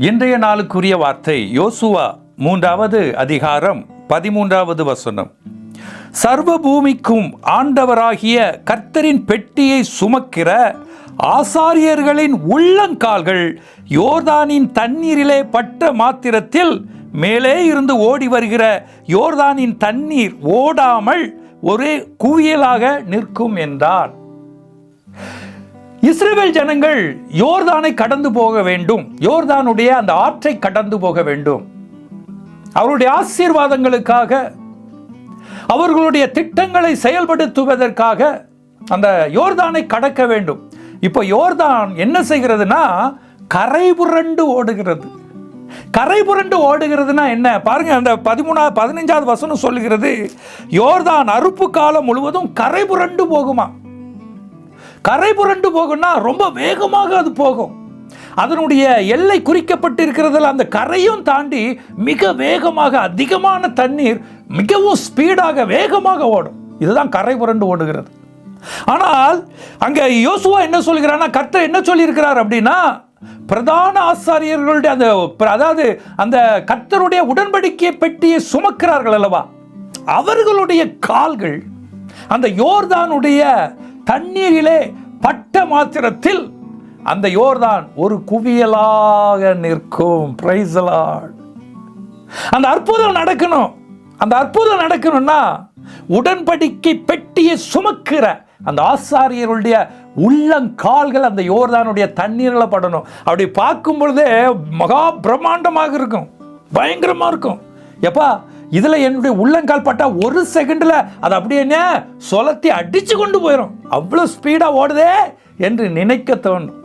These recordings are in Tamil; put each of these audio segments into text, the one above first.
இன்றைய நாளுக்குரிய வார்த்தை யோசுவா மூன்றாவது அதிகாரம் பதிமூன்றாவது வசனம். சர்வ பூமிக்கும் ஆண்டவராகிய கர்த்தரின் பெட்டியை சுமக்கிற ஆசாரியர்களின் உள்ளங்கால்கள் யோர்தானின் தண்ணீரிலே பட்ட மாத்திரத்தில் மேலே இருந்து ஓடி வருகிற யோர்தானின் தண்ணீர் ஓடாமல் ஒரே குவியலாக நிற்கும் என்றார். இஸ்ரேல் ஜனங்கள் யோர்தானை கடந்து போக வேண்டும். யோர்தானுடைய அந்த ஆற்றை கடந்து போக வேண்டும். அவருடைய ஆசீர்வாதங்களுக்காக அவர்களுடைய திட்டங்களை செயல்படுத்துவதற்காக அந்த யோர்தானை கடக்க வேண்டும். இப்போ யோர்தான் என்ன செய்கிறதுனா கரை புரண்டு ஓடுகிறது. கரை புரண்டு ஓடுகிறதுனா என்ன? பாருங்க அந்த பதிமூணாவது பதினைஞ்சாவது வசனம் சொல்லுகிறது யோர்தான் அறுப்பு காலம் முழுவதும் கரை புரண்டு போகுமா? கரை புரண்டு போகும்னா ரொம்ப வேகமாக அது போகும். அதனுடைய எல்லை குறிக்கப்பட்டு இருக்கிறதுல அந்த கரையும் தாண்டி மிக வேகமாக அதிகமான தண்ணீர் மிகவும் ஸ்பீடாக வேகமாக ஓடும். இதுதான் கரை புரண்டு ஓடுகிறது. ஆனால் அங்க யோசுவா என்ன சொல்கிறான்னா கர்த்தர் என்ன சொல்லியிருக்கிறார் அப்படின்னா பிரதான ஆசாரியர்களுடைய அந்த அதாவது அந்த கர்த்தருடைய உடன்படிக்கை பெட்டியை சுமக்கிறார்கள் அல்லவா? அவர்களுடைய கால்கள் அந்த யோர்தானுடைய தண்ணீரிலே பட்ட மாத்திரத்தில் அந்த யோர்தான் ஒரு குவியலாக நிற்கும். அந்த அற்புதம் நடக்கணும். அந்த அற்புதம் நடக்கணும்னா உடன்படிக்கை பெட்டியை சுமக்கிற அந்த ஆசாரியருடைய உள்ளங்கால்கள் அந்த யோர்தானுடைய தண்ணீரில் படணும். அப்படி பார்க்கும் பொழுதே மகா பிரம்மாண்டமாக இருக்கும். பயங்கரமாக இருக்கும். எப்பா இதில் என்னுடைய உள்ளங்கால் பட்டா ஒரு செகண்டில் அது அப்படியே என்ன? சொலத்தி அடித்து கொண்டு போயிடும் அவ்வளோ ஸ்பீடாக ஓடுதே என்று நினைக்க தோணும்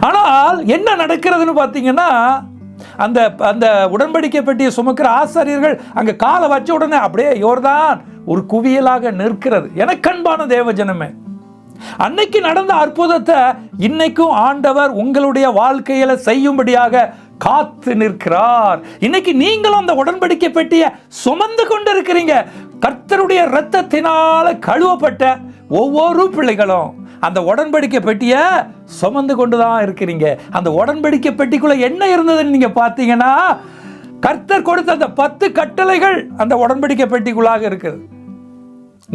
ஆனால் என்ன நடக்கிறதுன்னு பார்த்தீங்கன்னா அந்த அந்த உடன்படிக்கை பெட்டியை சுமக்கிற ஆசாரியர்கள் அங்கே காலை வச்ச உடனே அப்படியே யோர்தான் ஒரு குவியலாக நிற்கிறது. எனக்கன்பான தேவஜனமே அன்னைக்கு நடந்த அற்புதத்தை இன்னைக்கும் ஆண்டவர் உங்களுடைய வாழ்க்கையில செய்யும்படியாக காத்து நிற்கிறார். இன்னைக்கு நீங்களும் அந்த உடன்படிக்கை பெட்டியை சுமந்து கொண்டு இருக்கிறீங்க கர்த்தருடைய இரத்தத்தினால கழுவப்பட்ட ஒவ்வொரு பிள்ளைகளும் அந்த உடன்படிக்கை பெட்டியை சுமந்து கொண்டு தான் இருக்கிறீங்க. அந்த உடன்படிக்கை பெட்டிக்குள்ள என்ன இருந்ததுன்னு நீங்க பார்த்தீங்கன்னா கர்த்தர் கொடுத்த அந்த பத்து கட்டளைகள் அந்த உடன்படிக்கை பெட்டிக்குள்ளாக இருக்குது.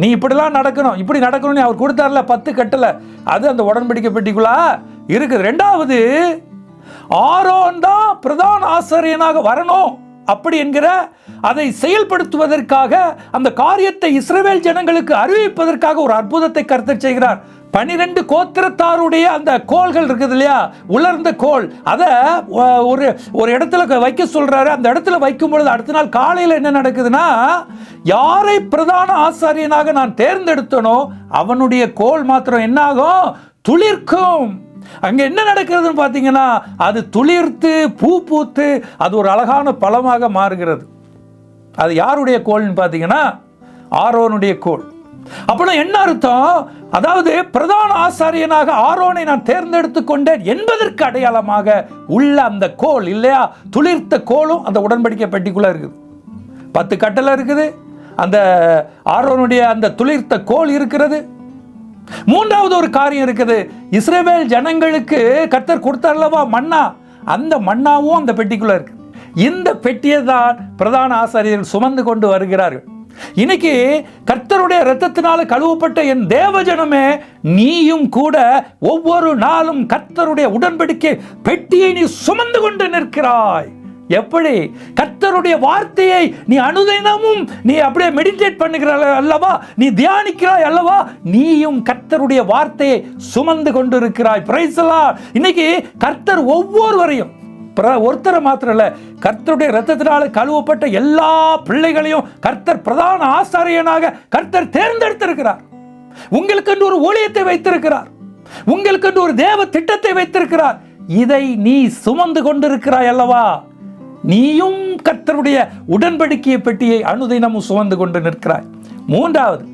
நீ இப்படிலாம் நடக்கணும் இப்படி நடக்கணும்னு அவர் கொடுத்தார்ல பத்து கட்டளை. அது அந்த உடன்படிக்கை பெட்டிக்குள்ளா இருக்குது. ரெண்டாவது ஆரோன் தான் பிரதான ஆசிரியனாக வரணும். அப்படி என்கிற அதை செயல்படுத்துவதற்காக அந்த காரியத்தை இஸ்ரேல் ஜனங்களுக்கு அறிவிப்பதற்காக ஒரு அற்புதத்தை கருத்து செய்கிறார். பனிரெண்டு கோத்திரத்தாருடைய அந்த கோள்கள் இருக்குது இல்லையா? உலர்ந்த கோல் அதை ஒரு ஒரு இடத்துல வைக்க சொல்றாரு. அந்த இடத்துல வைக்கும் பொழுது அடுத்த நாள் காலையில் என்ன நடக்குதுன்னா யாரை பிரதான ஆசாரியனாக நான் தேர்ந்தெடுத்தனோ அவனுடைய கோல் மாத்திரம் என்னாகும்? துளிர்க்கும். அங்கே என்ன நடக்கிறதுன்னு பார்த்தீங்கன்னா அது துளிர்த்து பூ பூத்து அது ஒரு அழகான பழமாக மாறுகிறது. அது யாருடைய கோள்னு பார்த்தீங்கன்னா ஆரோனுடைய கோள். அப்படின்னா என்ன அர்த்தம்? அதாவது பிரதான ஆசாரியனாக ஆரோனை நான் தேர்ந்தெடுத்து கொண்டேன் என்பதற்கு அடையாளமாக உள்ள அந்த கோல் இல்லையா? துளிர்த்த கோலும் அந்த உடன்படிக்கை பெட்டிக்குள்ள இருக்குது. பத்து கட்டளை இருக்குது. அந்த ஆரோனுடைய அந்த துளிர்த்த கோல் இருக்கிறது. மூன்றாவது ஒரு காரியம் இருக்குது. இஸ்ரேவேல் ஜனங்களுக்கு கர்த்தர் கொடுத்தார்லவா மன்னா? அந்த மன்னாவும் அந்த பெட்டிக்குள்ள இருக்கு. இந்த பெட்டியை தான் பிரதான ஆசாரியர் சுமந்து கொண்டு வருகிறார்கள். இன்னைக்கு கர்த்தருடைய ரத்தத்தினால கழுவப்பட்ட என் தேவஜனமே நீயும் கூட ஒவ்வொரு நாளும் கர்த்தருடைய உடன்படிக்கை பெட்டியை நீ சுமந்து கொண்டு நிற்கிறாய். எப்படி? கர்த்தருடைய வார்த்தையை நீ அனுதினமும் நீ அப்படியே மெடிடேட் பண்ணுகிற அல்லவா? நீ தியானிக்கிறாய் அல்லவா? நீயும் கர்த்தருடைய வார்த்தையை சுமந்து கொண்டு இருக்கிறாய் இன்னைக்கு கர்த்தர் ஒவ்வொருவரையும் பிர- ஒருத்தரை மாத்திரம் இல்லை கர்த்தருடைய ரத்தத்தினால கழுவப்பட்ட எல்லா பிள்ளைகளையும் கர்த்தர் பிரதான ஆசாரியனாக கர்த்தர் தேர்ந்தெடுத்திருக்கிறார். உங்களுக்கென்று ஒரு ஊழியத்தை வைத்திருக்கிறார். உங்களுக்கென்று ஒரு தேவ திட்டத்தை வைத்திருக்கிறார். இதை நீ சுமந்து கொண்டிருக்கிறாய் அல்லவா? நீயும் கர்த்தருடைய உடன்படிக்கையை பெட்டியை அனுதினமும் சுமந்து கொண்டு நிற்கிறாய். மூன்றாவது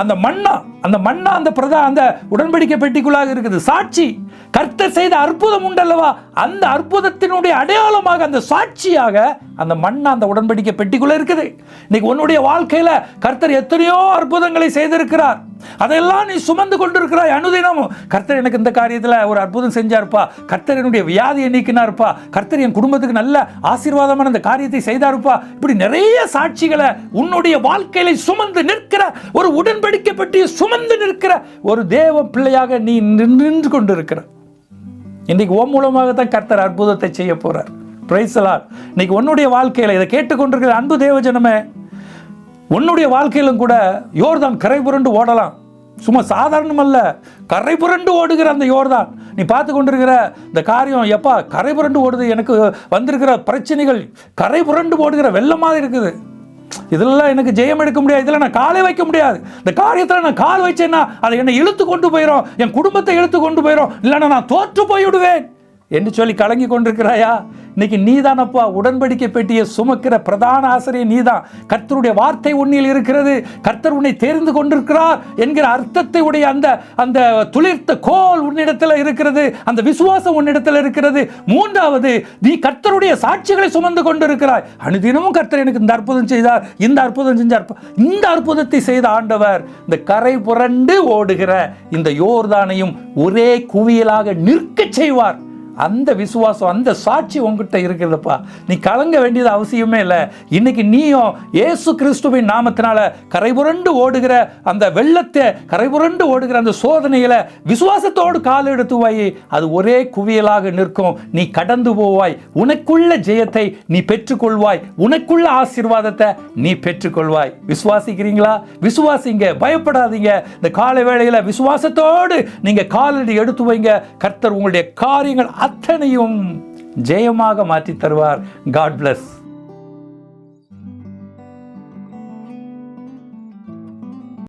அந்த மண்ணா அந்த மண்ணா அந்த பிரதா அந்த உடன்படிக்கை பெட்டிக்குள்ளாக இருக்குது. சாட்சி கர்த்தர் செய்த அற்புதம் உண்டல்லவா? அந்த அற்புதத்தினுடைய அடையாளமாக அந்த சாட்சியாக அந்த மண்ணா அந்த உடன்படிக்கை பெட்டிக்குள்ள இருக்குது. இன்னைக்கு உன்னுடைய வாழ்க்கையில கர்த்தர் எத்தனையோ அற்புதங்களை செய்திருக்கிறார். அதெல்லாம் நீ சுமந்து கொண்டிருக்கிறாய். அனுதினமும் கர்த்தர் எனக்கு இந்த காரியத்தில் ஒரு அற்புதம் செஞ்சாருப்பா. கர்த்தர் என்னுடைய வியாதியை நீக்கினாருப்பா. கர்த்தர் என் குடும்பத்துக்கு நல்ல ஆசீர்வாதமான இந்த காரியத்தை செய்தாருப்பா. இப்படி நிறைய சாட்சிகளை உன்னுடைய வாழ்க்கையில சுமந்து நிற்கிற ஒரு உடன் உடன்படிக்கை பற்றி சுமந்து நிற்கிற ஒரு தேவ பிள்ளையாக நீ நின்று கொண்டிருக்கிற. இன்னைக்கு ஓ மூலமாக தான் கர்த்தர் அற்புதத்தை செய்ய போறார். பிரைசலார் இன்னைக்கு உன்னுடைய வாழ்க்கையில் இதை கேட்டுக்கொண்டிருக்கிற அன்பு தேவஜனமே உன்னுடைய வாழ்க்கையிலும் கூட யோர்தான் கரை புரண்டு ஓடலாம். சும்மா சாதாரணம் அல்ல கரை புரண்டு ஓடுகிற அந்த யோர்தான். நீ பார்த்து கொண்டிருக்கிற இந்த காரியம் எப்பா கரை புரண்டு ஓடுது எனக்கு வந்திருக்கிற பிரச்சனைகள் கரை புரண்டு ஓடுகிற வெள்ளமாக இருக்குது. இதெல்லாம் எனக்கு ஜெயம் எடுக்க முடியாது. இதில் நான் காலை வைக்க முடியாது. இந்த காரியத்தில் நான் கால் வச்சேன்னா அதை என்னை இழுத்து கொண்டு போயிடும் என் குடும்பத்தை இழுத்து கொண்டு போயிடும் இல்லைன்னா நான் தோற்று போய்விடுவேன். என்று சொல்லி கலங்கி கொண்டிருக்கிறாயா? இன்னைக்கு நீதானப்பா உடன்படிக்கை பெட்டியை சுமக்கிற பிரதான ஆசிரியர் நீதான். கர்த்தருடைய வார்த்தை உன்னில் இருக்கிறது. கர்த்தர் உன்னை தெரிந்து கொண்டிருக்கிறார் என்கிற அர்த்தத்தை உடைய அந்த அந்த துளிர்த்த கோல் உன்னிடத்தில் இருக்கிறது. அந்த விசுவாசம் உன்னிடத்தில் இருக்கிறது. மூன்றாவது நீ கர்த்தருடைய சாட்சிகளை சுமந்து கொண்டிருக்கிறாய். அனுதினமும் கர்த்தர் எனக்கு இந்த அற்புதம் செய்தார் இந்த அற்புதம் செஞ்சார் இந்த அற்புதத்தை செய்த ஆண்டவர் இந்த கரை புரண்டு ஓடுகிற இந்த யோர்தானையும் ஒரே குவியலாக நிற்கச் செய்வார். அந்த விசுவாசம் அந்த சாட்சி உங்ககிட்ட இருக்கிறதுப்பா. நீ கலங்க வேண்டியது அவசியமே இல்லை. இன்னைக்கு நீயும் ஏசு கிறிஸ்துவின் நாமத்தினால கரைபுரண்டு ஓடுகிற அந்த வெள்ளத்தை கரைபுரண்டு ஓடுகிற அந்த சோதனையில் விசுவாசத்தோடு கால் எடுத்து வை அது ஒரே குவியலாக நிற்கும். நீ கடந்து போவாய். உனக்குள்ள ஜெயத்தை நீ பெற்றுக்கொள்வாய். உனக்குள்ள ஆசீர்வாதத்தை நீ பெற்றுக்கொள்வாய். விசுவாசிக்கிறீங்களா? விசுவாசிங்க. பயப்படாதீங்க. இந்த காலை வேளையில விசுவாசத்தோடு நீங்க காலடி எடுத்து வைங்க. கர்த்தர் உங்களுடைய காரியங்கள் அத்தனையும் ஜெயமாக மாற்றி தருவார். God plus